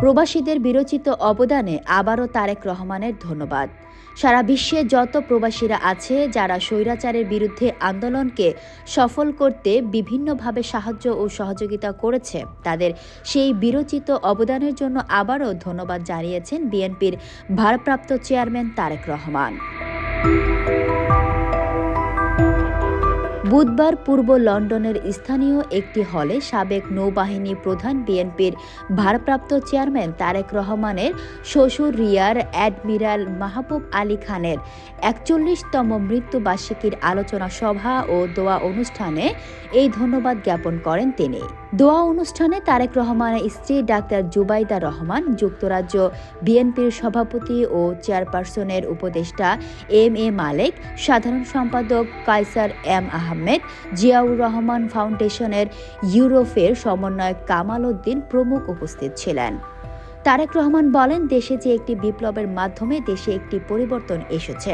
প্রবাসীদের বিরচিত অবদানে আবারও তারেক রহমানের ধন্যবাদ। সারা বিশ্বে যত প্রবাসীরা আছে, যারা স্বৈরাচারের বিরুদ্ধে আন্দোলনকে সফল করতে বিভিন্নভাবে সাহায্য ও সহযোগিতা করেছে, তাদের সেই বিরচিত অবদানের জন্য আবারও ধন্যবাদ জানিয়েছেন বিএনপির ভারপ্রাপ্ত চেয়ারম্যান তারেক রহমান। বুধবার পূর্ব লন্ডনের স্থানীয় একটি হলে সাবেক নৌবাহিনী প্রধান বিএনপির ভারপ্রাপ্ত চেয়ারম্যান তারেক রহমানের শ্বশুর রিয়ার অ্যাডমিরাল মাহবুব আলী খানের একচল্লিশতম মৃত্যুবার্ষিকীর আলোচনা সভা ও দোয়া অনুষ্ঠানে এই ধন্যবাদ জ্ঞাপন করেন তিনি। দোয়া অনুষ্ঠানে তারেক রহমানের স্ত্রী ডাক্তার জুবাইদা রহমান, যুক্তরাজ্য বিএনপির সভাপতি ও চেয়ারপারসনের উপদেষ্টা এম এ মালেক, সাধারণ সম্পাদক কাইসার এম আহমেদ জিয়াউর রহমান ফাউন্ডেশনের ইউরোপের সমন্বয়ক কামাল উদ্দিন প্রমুখ উপস্থিত ছিলেন। তারেক রহমান বলেন, দেশে যে একটি বিপ্লবের মাধ্যমে দেশে একটি পরিবর্তন এসেছে।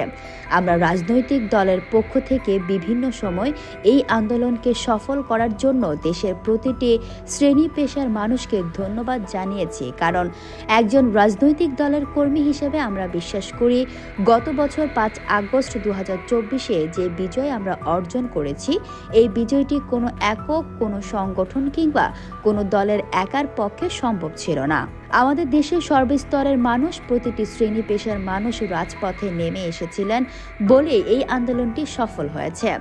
আমরা রাজনৈতিক দলের পক্ষ থেকে বিভিন্ন সময় এই আন্দোলনকে সফল করার জন্য দেশের প্রতিটি শ্রেণি পেশার মানুষকে ধন্যবাদ জানিয়েছি। কারণ একজন রাজনৈতিক দলের কর্মী হিসেবে আমরা বিশ্বাস করি, গত বছর পাঁচ আগস্ট দু চব্বিশে যে বিজয় আমরা অর্জন করেছি, এই বিজয়টি কোনো একক, কোনো সংগঠন কিংবা কোনো দলের একার পক্ষে সম্ভব ছিল না। আমাদের দেশের সর্বস্তরের মানুষ প্রতিটি শ্রেণি পেশার মানুষ রাজপথে নেমে এসেছিলেন বলে এই আন্দোলনটি সফল হয়েছে।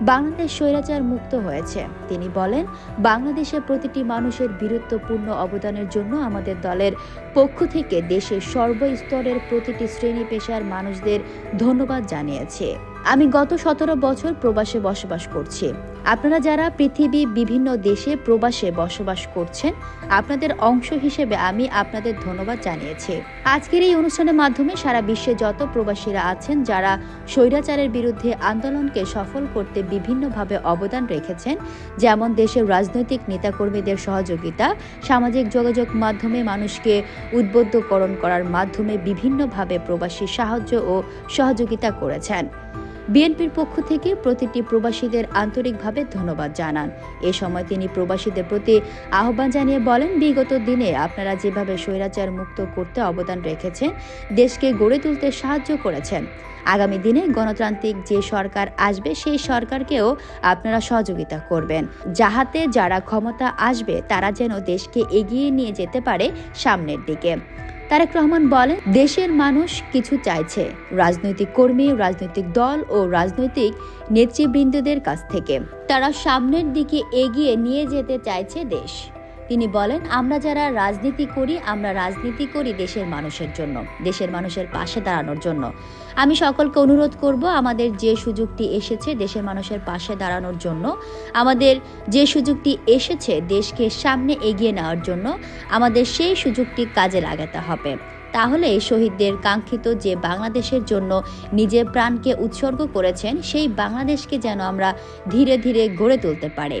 বাংলাদেশ স্বৈরাচার মুক্ত হয়েছে। তিনি বলেন বাংলাদেশের প্রতিটি মানুষের বীরত্বপূর্ণ অবদানের জন্য আমাদের দলের পক্ষ থেকে দেশের সর্বস্তরের প্রতিটি শ্রেণি পেশার মানুষদের ধন্যবাদ জানিয়েছে। আমি গত সতেরো বছর প্রবাসে বসবাস করছি। আপনারা যারা পৃথিবী বিভিন্ন দেশে প্রবাসে বসবাস করছেন, আপনাদের অংশ হিসেবে আমি আপনাদের ধন্যবাদ জানিয়েছি। আজকের এই অনুষ্ঠানের মাধ্যমে সারা বিশ্বে যত প্রবাসীরা আছেন, যারা স্বৈরাচারের বিরুদ্ধে আন্দোলনকে সফল করতে বিভিন্নভাবে অবদান রেখেছেন, যেমন দেশের রাজনৈতিক নেতাকর্মীদের সহযোগিতা, সামাজিক যোগাযোগ মাধ্যমে মানুষকে উদ্বুদ্ধকরণ করার মাধ্যমে বিভিন্নভাবে প্রবাসী সাহায্য ও সহযোগিতা করেছেন। বিএনপির পক্ষ থেকে প্রতিটি প্রবাসীদের আন্তরিকভাবে ধন্যবাদ জানান। এ সময় তিনি প্রবাসীদের প্রতি আহ্বান জানিয়ে বলেন, বিগত দিনে আপনারা যেভাবে স্বৈরাচার মুক্ত করতে অবদান রেখেছেন, দেশকে গড়ে তুলতে সাহায্য করেছেন। আগামী দিনে গণতান্ত্রিক যে সরকার আসবে, সেই সরকারকেও আপনারা সহযোগিতা করবেন। যাহাতে যারা ক্ষমতা আসবে, তারা যেন দেশকে এগিয়ে নিয়ে যেতে পারে সামনের দিকে। তারেক রহমান বলেন, দেশের মানুষ কিছু চাইছে, রাজনৈতিক কর্মী, রাজনৈতিক দল ও রাজনৈতিক নেতৃবৃন্দদের কাছ থেকে। তারা সামনের দিকে এগিয়ে নিয়ে যেতে চাইছে দেশ। তিনি বলেন, আমরা যারা রাজনীতি করি, আমরা রাজনীতি করি দেশের মানুষের জন্য, দেশের মানুষের পাশে দাঁড়ানোর জন্য। আমি সকলকে অনুরোধ করব, আমাদের যে সুযোগটি এসেছে দেশের মানুষের পাশে দাঁড়ানোর জন্য, আমাদের যে সুযোগটি এসেছে দেশকে সামনে এগিয়ে নেওয়ার জন্য, আমাদের সেই সুযোগটি কাজে লাগাতে হবে। তাহলে শহীদদের কাঙ্ক্ষিত যে বাংলাদেশের জন্য নিজের প্রাণকে উৎসর্গ করেছেন, সেই বাংলাদেশকে যেন আমরা ধীরে ধীরে গড়ে তুলতে পারি।